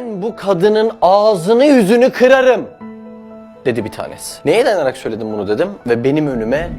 Ben bu kadının ağzını yüzünü kırarım dedi bir tanesi. Neye dayanarak söyledim bunu dedim ve benim önüme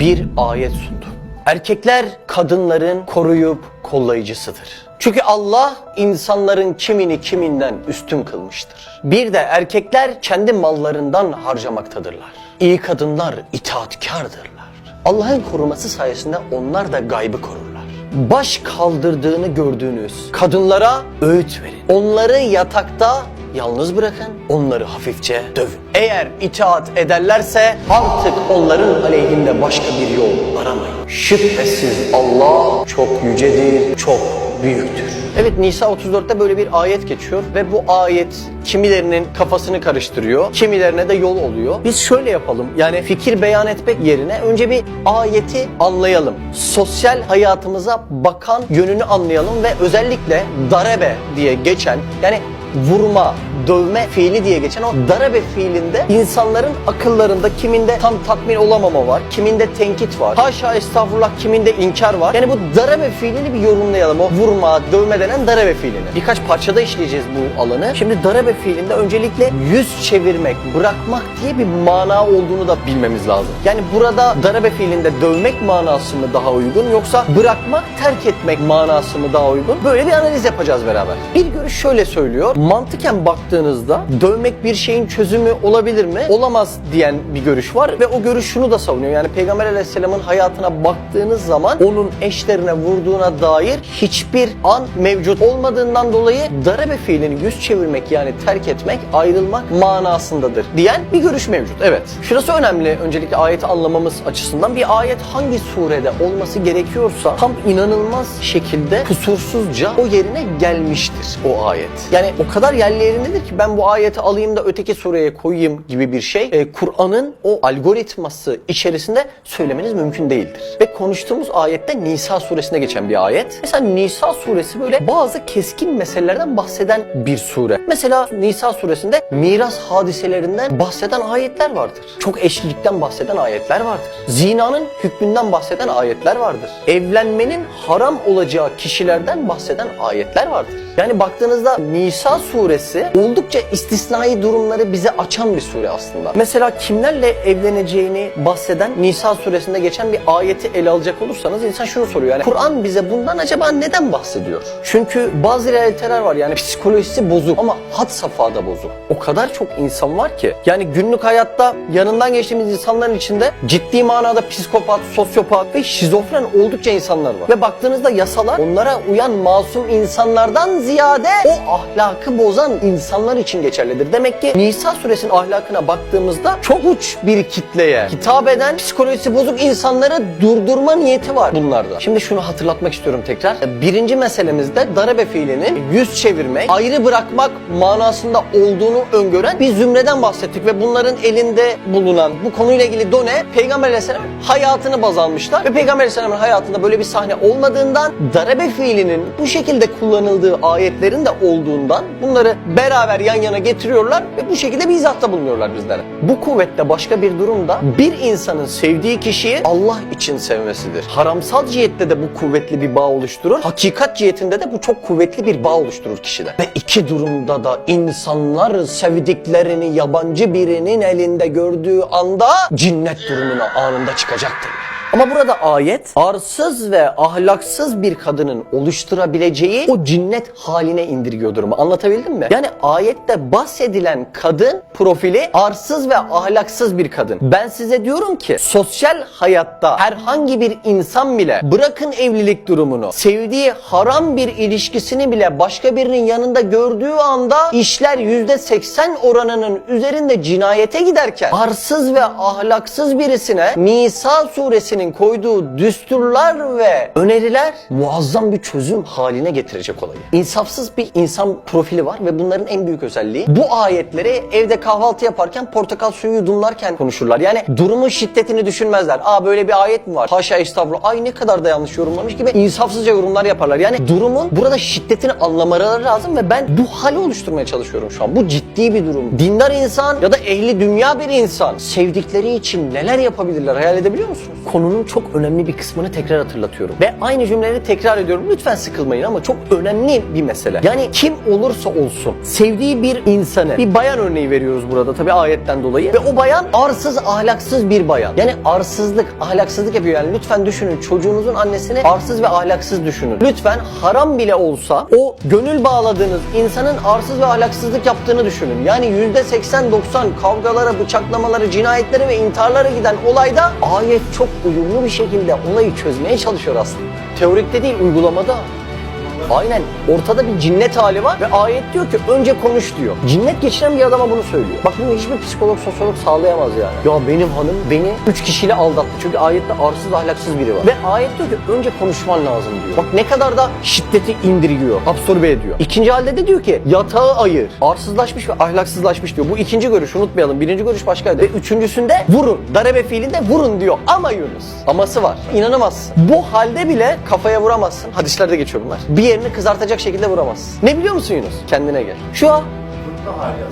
bir ayet sundu. Erkekler kadınların koruyup kollayıcısıdır. Çünkü Allah insanların kimini kiminden üstün kılmıştır. Bir de erkekler kendi mallarından harcamaktadırlar. İyi kadınlar itaatkardırlar. Allah'ın koruması sayesinde onlar da gaybı korurlar baş kaldırdığını gördüğünüz kadınlara öğüt verin. Onları yatakta yalnız bırakın, onları hafifçe dövün. Eğer itaat ederlerse artık onların aleyhinde başka bir yol aramayın. Şüphesiz Allah çok yücedir, çok büyüktür. Evet Nisa 34'te böyle bir ayet geçiyor ve bu ayet kimilerinin kafasını karıştırıyor, kimilerine de yol oluyor. Biz şöyle yapalım yani fikir beyan etmek yerine önce bir ayeti anlayalım. Sosyal hayatımıza bakan yönünü anlayalım ve özellikle darebe diye geçen yani vurma, dövme fiili diye geçen o darabe fiilinde insanların akıllarında kiminde tam tatmin olamama var, kiminde tenkit var. Haşa estağfurullah kiminde inkar var. Yani bu darabe fiilini bir yorumlayalım. O vurma, dövme denen darabe fiilini. Birkaç parçada işleyeceğiz bu alanı. Şimdi darabe fiilinde öncelikle yüz çevirmek, bırakmak diye bir mana olduğunu da bilmemiz lazım. Yani burada darabe fiilinde dövmek manası mı daha uygun yoksa bırakmak, terk etmek manası mı daha uygun? Böyle bir analiz yapacağız beraber. Bir görüş şöyle söylüyor. Mantıken baktığınızda dövmek bir şeyin çözümü olabilir mi? Olamaz diyen bir görüş var ve o görüş şunu da savunuyor. Yani Peygamber Aleyhisselam'ın hayatına baktığınız zaman onun eşlerine vurduğuna dair hiçbir an mevcut olmadığından dolayı darabe fiilini yüz çevirmek yani terk etmek, ayrılmak manasındadır diyen bir görüş mevcut. Evet. Şurası önemli. Öncelikle ayeti anlamamız açısından bir ayet hangi surede olması gerekiyorsa tam inanılmaz şekilde kusursuzca o yerine gelmiştir o ayet. Yani o kadar yerli yerindedir ki ben bu ayeti alayım da öteki sureye koyayım gibi bir şey e, Kur'an'ın o algoritması içerisinde söylemeniz mümkün değildir. Ve konuştuğumuz ayette Nisa suresinde geçen bir ayet. Mesela Nisa suresi böyle bazı keskin meselelerden bahseden bir sure. Mesela Nisa suresinde miras hadiselerinden bahseden ayetler vardır. Çok eşlilikten bahseden ayetler vardır. Zinanın hükmünden bahseden ayetler vardır. Evlenmenin haram olacağı kişilerden bahseden ayetler vardır. Yani baktığınızda Nisa suresi oldukça istisnai durumları bize açan bir sure aslında. Mesela kimlerle evleneceğini bahseden Nisa suresinde geçen bir ayeti ele alacak olursanız insan şunu soruyor. Yani Kur'an bize bundan acaba neden bahsediyor? Çünkü bazı realiteler var yani psikolojisi bozuk ama had safhada bozuk. O kadar çok insan var ki yani günlük hayatta yanından geçtiğimiz insanların içinde ciddi manada psikopat, sosyopat ve şizofren oldukça insanlar var. Ve baktığınızda yasalar onlara uyan masum insanlardan ziyade o ahlakı bozan insanlar için geçerlidir. Demek ki Nisa suresinin ahlakına baktığımızda çok uç bir kitleye hitap eden psikolojisi bozuk insanları durdurma niyeti var bunlarda. Şimdi şunu hatırlatmak istiyorum tekrar. Birinci meselemizde darabe fiilinin yüz çevirmek, ayrı bırakmak manasında olduğunu öngören bir zümreden bahsettik ve bunların elinde bulunan bu konuyla ilgili done Peygamber Aleyhisselam hayatını baz almışlar ve Peygamber Aleyhisselam'ın hayatında böyle bir sahne olmadığından darabe fiilinin bu şekilde kullanıldığı ayetlerin de olduğundan bunları beraber yan yana getiriyorlar ve bu şekilde bir izahatta bulunuyorlar bizlere. Bu kuvvetle başka bir durumda bir insanın sevdiği kişiyi Allah için sevmesidir. Haramsal cihette de bu kuvvetli bir bağ oluşturur. Hakikat cihetinde de bu çok kuvvetli bir bağ oluşturur kişide. Ve iki durumda da insanlar sevdiklerini yabancı birinin elinde gördüğü anda cinnet durumuna anında çıkacaktır. Ama burada ayet arsız ve ahlaksız bir kadının oluşturabileceği o cinnet haline indirgiyor durumu. Anlatabildim mi? Yani ayette bahsedilen kadın profili arsız ve ahlaksız bir kadın. Ben size diyorum ki sosyal hayatta herhangi bir insan bile bırakın evlilik durumunu sevdiği haram bir ilişkisini bile başka birinin yanında gördüğü anda işler %80 oranının üzerinde cinayete giderken arsız ve ahlaksız birisine Nisa suresinin koyduğu düsturlar ve öneriler muazzam bir çözüm haline getirecek olayı. İnsafsız bir insan profili var ve bunların en büyük özelliği bu ayetleri evde kahvaltı yaparken portakal suyu yudumlarken konuşurlar. Yani durumun şiddetini düşünmezler. Aa böyle bir ayet mi var? Haşa estağfurullah. Ay ne kadar da yanlış yorumlamış gibi insafsızca yorumlar yaparlar. Yani durumun burada şiddetini anlamaları lazım ve ben bu hali oluşturmaya çalışıyorum şu an. Bu ciddi bir durum. Dindar insan ya da ehli dünya bir insan sevdikleri için neler yapabilirler hayal edebiliyor musunuz? Konunun konunun çok önemli bir kısmını tekrar hatırlatıyorum. Ve aynı cümleleri tekrar ediyorum. Lütfen sıkılmayın ama çok önemli bir mesele. Yani kim olursa olsun sevdiği bir insanı, bir bayan örneği veriyoruz burada tabii ayetten dolayı. Ve o bayan arsız, ahlaksız bir bayan. Yani arsızlık, ahlaksızlık yapıyor. Yani lütfen düşünün çocuğunuzun annesini arsız ve ahlaksız düşünün. Lütfen haram bile olsa o gönül bağladığınız insanın arsız ve ahlaksızlık yaptığını düşünün. Yani %80-90 kavgalara, bıçaklamalara, cinayetlere ve intiharlara giden olayda ayet çok uyumlu bir şekilde olayı çözmeye çalışıyor aslında. Teorikte değil, uygulamada. Aynen. Ortada bir cinnet hali var ve ayet diyor ki önce konuş diyor. Cinnet geçiren bir adama bunu söylüyor. Bak bunu hiçbir psikolog, sosyolog sağlayamaz yani. Ya benim hanım beni üç kişiyle aldattı. Çünkü ayette arsız, ahlaksız biri var. Ve ayet diyor ki önce konuşman lazım diyor. Bak ne kadar da şiddeti indiriyor, absorbe ediyor. İkinci halde de diyor ki yatağı ayır. Arsızlaşmış ve ahlaksızlaşmış diyor. Bu ikinci görüş unutmayalım. Birinci görüş başkaydı. Ve üçüncüsünde vurun. Darebe fiilinde vurun diyor. Ama Yunus. Aması var. İnanamazsın. Bu halde bile kafaya vuramazsın. Hadislerde geçiyor bunlar. Bir yerini kızartacak şekilde vuramazsın. Ne biliyor musun Yunus? Kendine gel. Şu an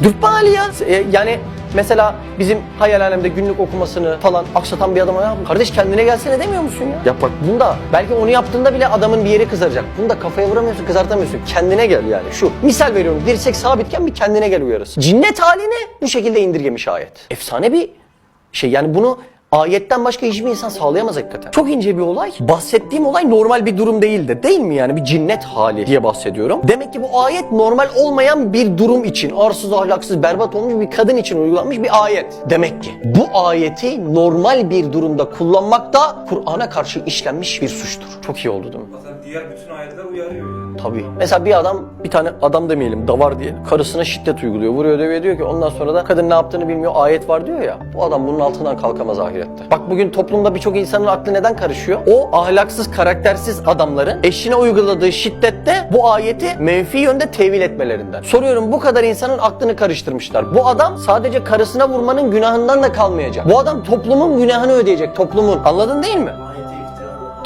Dürtme hali ya. E, Yani mesela bizim hayal alemde günlük okumasını falan aksatan bir adama ya kardeş kendine gelsene demiyor musun ya? Ya bak bunda belki onu yaptığında bile adamın bir yeri kızaracak. Bunda kafaya vuramıyorsun, kızartamıyorsun. Kendine gel yani. Şu misal veriyorum. Dirsek sabitken bir kendine gel uyarısı. Cinnet halini bu şekilde indirgemiş ayet. Efsane bir şey yani bunu Ayetten başka hiçbir insan sağlayamaz hakikaten. Çok ince bir olay. Bahsettiğim olay normal bir durum değildi. Değil mi yani? Bir cinnet hali diye bahsediyorum. Demek ki bu ayet normal olmayan bir durum için, arsız, ahlaksız, berbat olmuş bir kadın için uygulanmış bir ayet. Demek ki bu ayeti normal bir durumda kullanmak da Kur'an'a karşı işlenmiş bir suçtur. Çok iyi oldu değil mi? Zaten diğer bütün ayetler uyarıyor yani. Tabii. Mesela bir adam, bir tane adam demeyelim, davar diye karısına şiddet uyguluyor. Vuruyor dövüyor diyor ki ondan sonra da kadın ne yaptığını bilmiyor. Ayet var diyor ya. Bu adam bunun altından kalkamaz ahirette. Bak bugün toplumda birçok insanın aklı neden karışıyor? O ahlaksız, karaktersiz adamların eşine uyguladığı şiddette bu ayeti menfi yönde tevil etmelerinden. Soruyorum bu kadar insanın aklını karıştırmışlar. Bu adam sadece karısına vurmanın günahından da kalmayacak. Bu adam toplumun günahını ödeyecek. Toplumun. Anladın değil mi?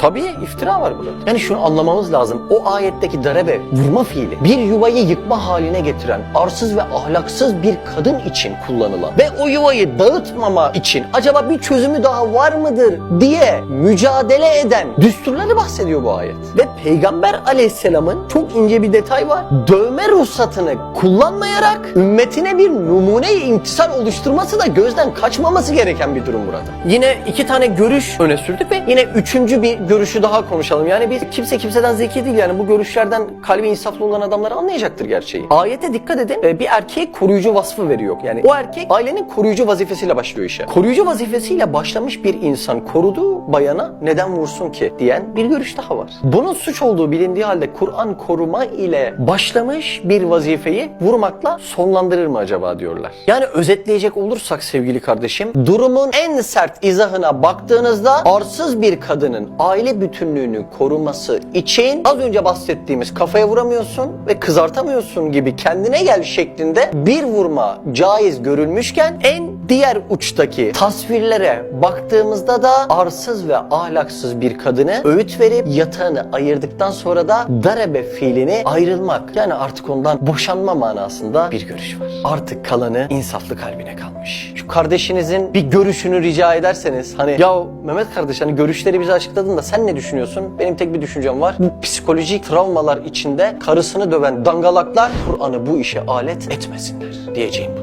Tabii iftira var burada. Yani şunu anlamamız lazım. O ayetteki darebe, vurma fiili bir yuvayı yıkma haline getiren arsız ve ahlaksız bir kadın için kullanılan ve o yuvayı dağıtmama için acaba bir çözümü daha var mıdır diye mücadele eden düsturları bahsediyor bu ayet. Ve Peygamber aleyhisselamın çok ince bir detay var. Dövme ruhsatını kullanmayarak ümmetine bir numune-i imtisal oluşturması da gözden kaçmaması gereken bir durum burada. Yine iki tane görüş öne sürdük ve yine üçüncü bir görüşü daha konuşalım. Yani biz kimse kimseden zeki değil yani bu görüşlerden kalbi insaflı olan adamlar anlayacaktır gerçeği. Ayete dikkat edin e, bir erkeğe koruyucu vasfı veriyor. Yani o erkek ailenin koruyucu vazifesiyle başlıyor işe. Koruyucu vazifesiyle başlamış bir insan koruduğu bayana neden vursun ki diyen bir görüş daha var. Bunun suç olduğu bilindiği halde Kur'an koruma ile başlamış bir vazifeyi vurmakla sonlandırır mı acaba diyorlar. Yani özetleyecek olursak sevgili kardeşim durumun en sert izahına baktığınızda arsız bir kadının aile bütünlüğünü koruması için az önce bahsettiğimiz kafaya vuramıyorsun ve kızartamıyorsun gibi kendine gel şeklinde bir vurma caiz görülmüşken en diğer uçtaki tasvirlere baktığımızda da arsız ve ahlaksız bir kadını öğüt verip yatağını ayırdıktan sonra da darebe fiilini ayrılmak yani artık ondan boşanma manasında bir görüş var. Artık kalanı insaflı kalbine kalmış. Şu kardeşinizin bir görüşünü rica ederseniz hani ya Mehmet kardeş hani görüşleri bize açıkladın da sen ne düşünüyorsun? Benim tek bir düşüncem var. Bu psikolojik travmalar içinde karısını döven dangalaklar Kur'an'ı bu işe alet etmesinler diyeceğim.